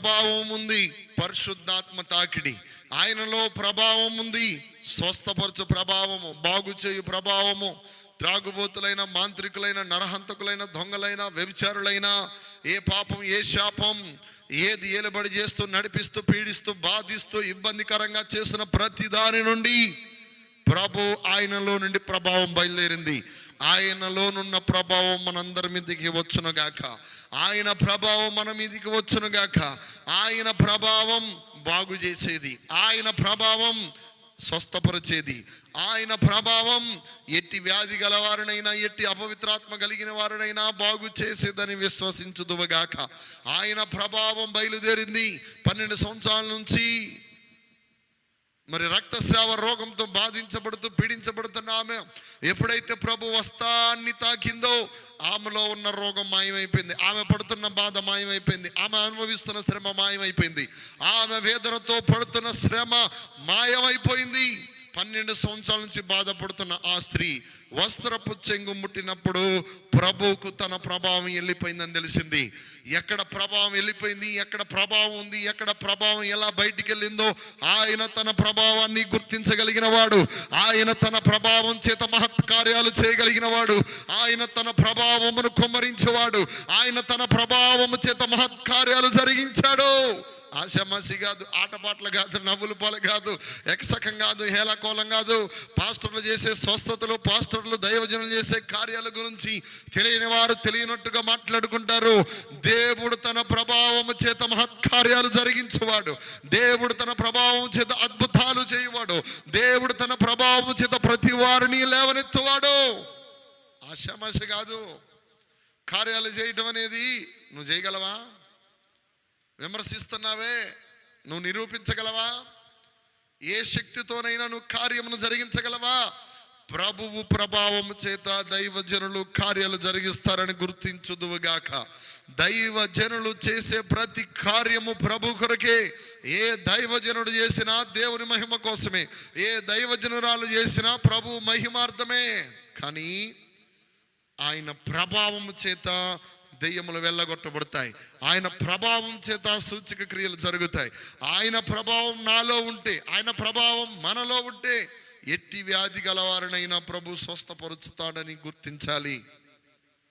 ప్రభావం ఉంది. పరిశుద్ధాత్మ తాకిడి. ఆయనలో ప్రభావం ఉంది. స్వస్థపరచు ప్రభావము బాగు చేయు ప్రభావము. త్రాగుబోతులైన మాంత్రికులైన నరహంతకులైన దొంగలైన వ్యభిచారులైన ఏ పాపం ఏ శాపం ఏది ఏలబడి చేస్తూ నడిపిస్తూ పీడిస్తూ బాధిస్తూ ఇబ్బందికరంగా చేసిన ప్రతి దాని నుండి ప్రభు ఆయనలో నుండి ప్రభావం బయలుదేరింది. ఆయనలోనున్న ప్రభావం మనందరి మీదకి వచ్చునుగాక ఆయన ప్రభావం మన మీదకి వచ్చును గాక. ఆయన ప్రభావం బాగు చేసేది. ఆయన ప్రభావం స్వస్థపరిచేది. ఆయన ప్రభావం ఎట్టి వ్యాధి గలవారినైనా ఎట్టి అపవిత్రాత్మ కలిగిన వారినైనా బాగు చేసేదని విశ్వసించుదువుగాక ఆయన ప్రభావం బయలుదేరింది పన్నెండు సంవత్సరాల నుంచి మరి రక్తస్రావ రోగంతో బాధించబడుతూ పీడించబడుతున్న ఆమె ఎప్పుడైతే ప్రభు వస్తాన్ని తాకిందో ఆమెలో ఉన్న రోగం మాయమైపోయింది. ఆమె పడుతున్న బాధ మాయమైపోయింది. ఆమె అనుభవిస్తున్న శ్రమ మాయమైపోయింది. ఆమె వేదనతో పడుతున్న శ్రమ మాయమైపోయింది. పన్నెండు సంవత్సరాల నుంచి బాధపడుతున్న ఆ స్త్రీ వస్త్రపు చెంగు ముట్టినప్పుడు ప్రభువుకు తన ప్రభావం వెళ్ళిపోయిందని తెలిసింది. ఎక్కడ ప్రభావం వెళ్ళిపోయింది? ఎక్కడ ప్రభావం ఉంది? ఎక్కడ ప్రభావం ఎలా బయటికి వెళ్ళిందో ఆయన తన ప్రభావాన్ని గుర్తించగలిగిన వాడు. ఆయన తన ప్రభావం చేత మహత్ కార్యాలు చేయగలిగిన వాడు. ఆయన తన ప్రభావమును కుమ్మరించేవాడు. ఆయన తన ప్రభావము చేత మహత్ కార్యాలు జరిగించాడు. ఆశామాసి కాదు ఆటపాటలు కాదు నవ్వులు పాలు కాదు ఎక్సకం కాదు హేళకోలం కాదు. పాస్టర్లు చేసే స్వస్థతలు పాస్టర్లు దైవజనులు చేసే కార్యాల గురించి తెలియని వారు తెలియనట్టుగా మాట్లాడుకుంటారు. దేవుడు తన ప్రభావం చేత మహత్కార్యాలు జరిగించేవాడు. దేవుడు తన ప్రభావం చేత అద్భుతాలు చేయవాడు. దేవుడు తన ప్రభావం చేత ప్రతి వారిని లేవనెత్తువాడు. ఆశామాష కాదు. కార్యాలు చేయటం అనేది నువ్వు చేయగలవా? విమర్శిస్తున్నావే? నువ్వు నిరూపించగలవా? ఏ శక్తితోనైనా నువ్వు కార్యమును జరిగించగలవా? ప్రభువు ప్రభావం చేత దైవజనులు కార్యాలు జరిగిస్తారని గుర్తించుదువుగాక. దైవజనులు చేసే ప్రతి కార్యము ప్రభు కొరకే. ఏ దైవజనుడు చేసినా దేవుని మహిమ కోసమే. ఏ దైవజనురాలు చేసినా ప్రభు మహిమార్థమే. కానీ ఆయన ప్రభావం చేత దెయ్యములు వెళ్ళగొట్టబడతాయి. ఆయన ప్రభావం చేత సూచక క్రియలు జరుగుతాయి. ఆయన ప్రభావం నాలో ఉంటే ఆయన ప్రభావం మనలో ఉంటే ఎట్టి వ్యాధి గలవారినైనా ప్రభు స్వస్థపరుచుతాడని గుర్తించాలి.